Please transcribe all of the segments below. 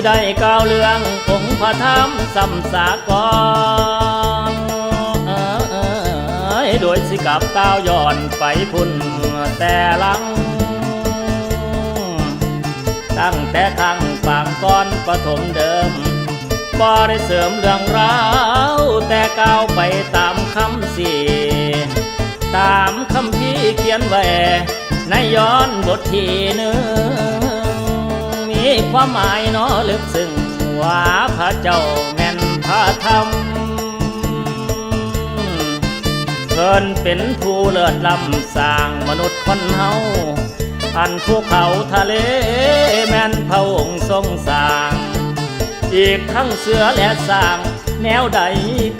สิได้กล่าวเรื่ององค์พระธรรมสัมสากรโดยสิกับก้าวย้อนไปพุ่นแต่หลัง ตั้งแต่ครั้งปางก่อนปฐมเดิมบ่ได้เสริมเรื่องราวแต่ก้าวไปตามคำสีตามคำพี่เขียนไว้ในย้อนบทที่หนึ่ง ความหมายนอลึกซึ้งว่าพระเจ้าแม่นพระธรรมเพิ่นเป็นผู้เลิศล้ำสร้างมนุษย์คนเฮาอันภูเขาทะเลแม่นพระองค์ทรงสร้าง อีกทั้งเสือและสร้าง แนวใด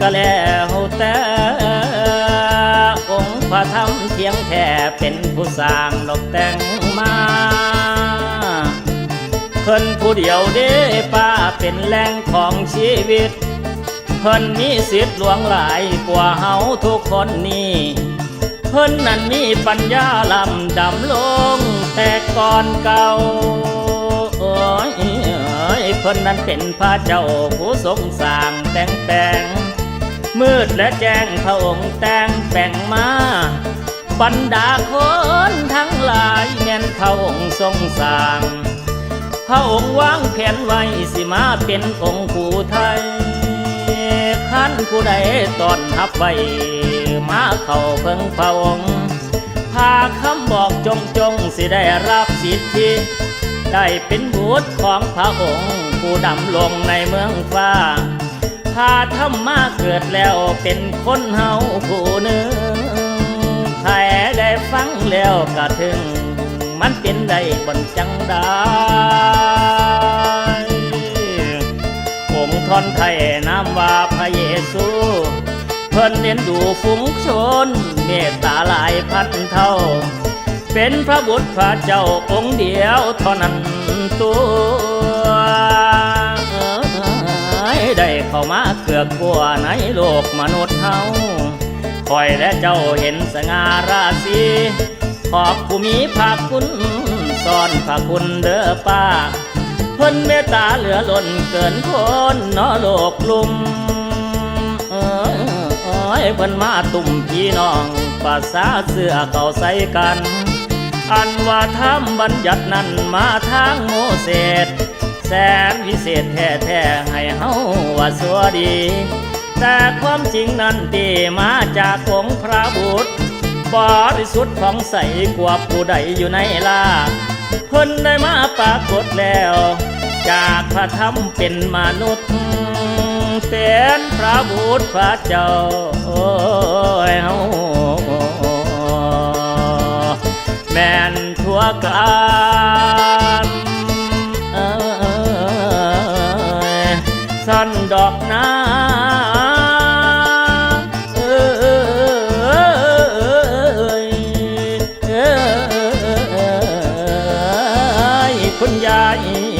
ก็แล้วแต่องค์พระธรรมเทียงแท้เป็นผู้สร้างดอกแต่งมา พิ่นผู้เดียวเด้ป้าเป็นแหล่งของชีวิต เพิ่นมีสิทธิ์หลวงหลายกว่าเฮาทุกคนนี่เพิ่นนั้นมีปัญญาลำดำลงแต่ก่อนเก่าโอ้ยเพิ่นนั้นเป็นพระเจ้าผู้ทรงสร้างแต่งแต่งมืดและแจ้งพระองค์แต่งแต่งมาบรรดาคนทั้งหลายแม่นพระองค์ทรงสร้าง พระองค์วางแผนไว้สิมาเป็นองค์ผู้ไทยขันผู้ใดตอนหับไว้มาเข้าเพิ่งพระองค์พาคำบอกจงจงสิได้รับสิทธิ ได้เป็นบุตรของพระองค์ผู้ดำลงในเมืองฟ้าพาธรรมาเกิดแล้วเป็นคนเฮาผู้หนึ่งใครได้ฟังแล้วก็ถึง มันเป็นได้บนจังได้องค์ทอนไทยนามว่าพระเยซู เพิ่นเน้นดูฝูงชน เมตตาหลายพันเท่า เป็นพระบุตรพระเจ้าองค์เดียวเท่านั้นตัวได้เข้ามาเกือกกลัวในโลกมนุษย์เฮาคอยและเจ้าเห็นสง่าราศี ขอบผู้มีภาคคุณซ่อนพระคุณเด้อป้า เพิ่นเมตตาเหลือล้นเกินคนนอโลกลุ่มเอ้ยเอ้ยเพิ่นมาตุ่มพี่น้องภาษาเสื้อเก่าใส่กัน อันว่าทำบัญญัตินั้นมาทางโมเสสแสนวิเศษแท้ๆให้เฮาว่าสัวดี แต่ความจริงนั้นตีมาจากองค์พระบุตร บริสุทธิ์ของใสกว่าผู้ใดอยู่ในลาเพิ่นได้มาปรากฏแล้ว จากพระธรรมเป็นมนุษย์เป็นพระบุตรพระเจ้าเฮาแม่นทั่วกันสั้นดอกนา คุณยาย